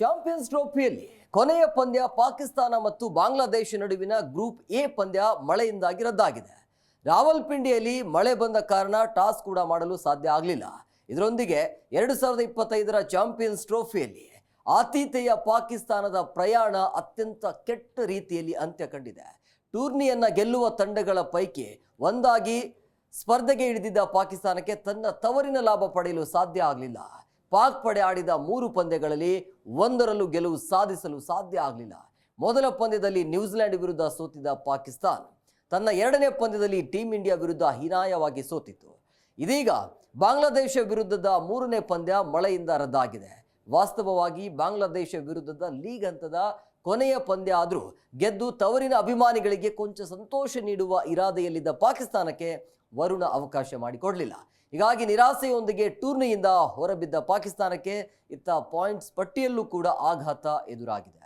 Champions ಟ್ರೋಫಿಯಲ್ಲಿ ಕೊನೆಯ ಪಂದ್ಯ ಪಾಕಿಸ್ತಾನ ಮತ್ತು ಬಾಂಗ್ಲಾದೇಶ ನಡುವಿನ ಗ್ರೂಪ್ ಎ ಪಂದ್ಯ ಮಳೆಯಿಂದಾಗಿ ರದ್ದಾಗಿದೆ. ರಾವಲ್ಪಿಂಡಿಯಲ್ಲಿ ಮಳೆ ಬಂದ ಕಾರಣ ಟಾಸ್ ಕೂಡ ಮಾಡಲು ಸಾಧ್ಯ ಆಗಲಿಲ್ಲ. ಇದರೊಂದಿಗೆ ಎರಡು ಸಾವಿರದ ಇಪ್ಪತ್ತೈದರ ಚಾಂಪಿಯನ್ಸ್ ಟ್ರೋಫಿಯಲ್ಲಿ ಆತಿಥೇಯ ಪಾಕಿಸ್ತಾನದ ಪ್ರಯಾಣ ಅತ್ಯಂತ ಕೆಟ್ಟ ರೀತಿಯಲ್ಲಿ ಅಂತ್ಯ ಕಂಡಿದೆ. ಟೂರ್ನಿಯನ್ನು ಗೆಲ್ಲುವ ತಂಡಗಳ ಪೈಕಿ ಒಂದಾಗಿ ಸ್ಪರ್ಧೆಗೆ ಇಳಿದಿದ್ದ ಪಾಕಿಸ್ತಾನಕ್ಕೆ ತನ್ನ ತವರಿನ ಲಾಭ ಪಡೆಯಲು ಸಾಧ್ಯ ಆಗಲಿಲ್ಲ. ಪಾಕ್ ಪಡೆ ಆಡಿದ ಮೂರು ಪಂದ್ಯಗಳಲ್ಲಿ ಒಂದರಲ್ಲೂ ಗೆಲುವು ಸಾಧಿಸಲು ಸಾಧ್ಯ ಆಗಲಿಲ್ಲ. ಮೊದಲ ಪಂದ್ಯದಲ್ಲಿ ನ್ಯೂಜಿಲೆಂಡ್ ವಿರುದ್ಧ ಸೋತಿದ್ದ ಪಾಕಿಸ್ತಾನ್, ತನ್ನ ಎರಡನೇ ಪಂದ್ಯದಲ್ಲಿ ಟೀಂ ಇಂಡಿಯಾ ವಿರುದ್ಧ ಹೀನಾಯವಾಗಿ ಸೋತಿತ್ತು. ಇದೀಗ ಬಾಂಗ್ಲಾದೇಶ ವಿರುದ್ಧದ ಮೂರನೇ ಪಂದ್ಯ ಮಳೆಯಿಂದ ರದ್ದಾಗಿದೆ. ವಾಸ್ತವವಾಗಿ ಬಾಂಗ್ಲಾದೇಶ ವಿರುದ್ಧದ ಲೀಗ್ ಹಂತದ ಕೊನೆಯ ಪಂದ್ಯ ಆದರೂ ಗೆದ್ದು ತವರಿನ ಅಭಿಮಾನಿಗಳಿಗೆ ಕೊಂಚ ಸಂತೋಷ ನೀಡುವ ಇರಾದೆಯಲ್ಲಿದ್ದ ಪಾಕಿಸ್ತಾನಕ್ಕೆ ವರುಣ ಅವಕಾಶ ಮಾಡಿಕೊಡಲಿಲ್ಲ. ಹೀಗಾಗಿ ನಿರಾಸೆಯೊಂದಿಗೆ ಟೂರ್ನಿಯಿಂದ ಹೊರಬಿದ್ದ ಪಾಕಿಸ್ತಾನಕ್ಕೆ ಇತ್ತ ಪಾಯಿಂಟ್ಸ್ ಪಟ್ಟಿಯಲ್ಲೂ ಕೂಡ ಆಘಾತ ಎದುರಾಗಿದೆ.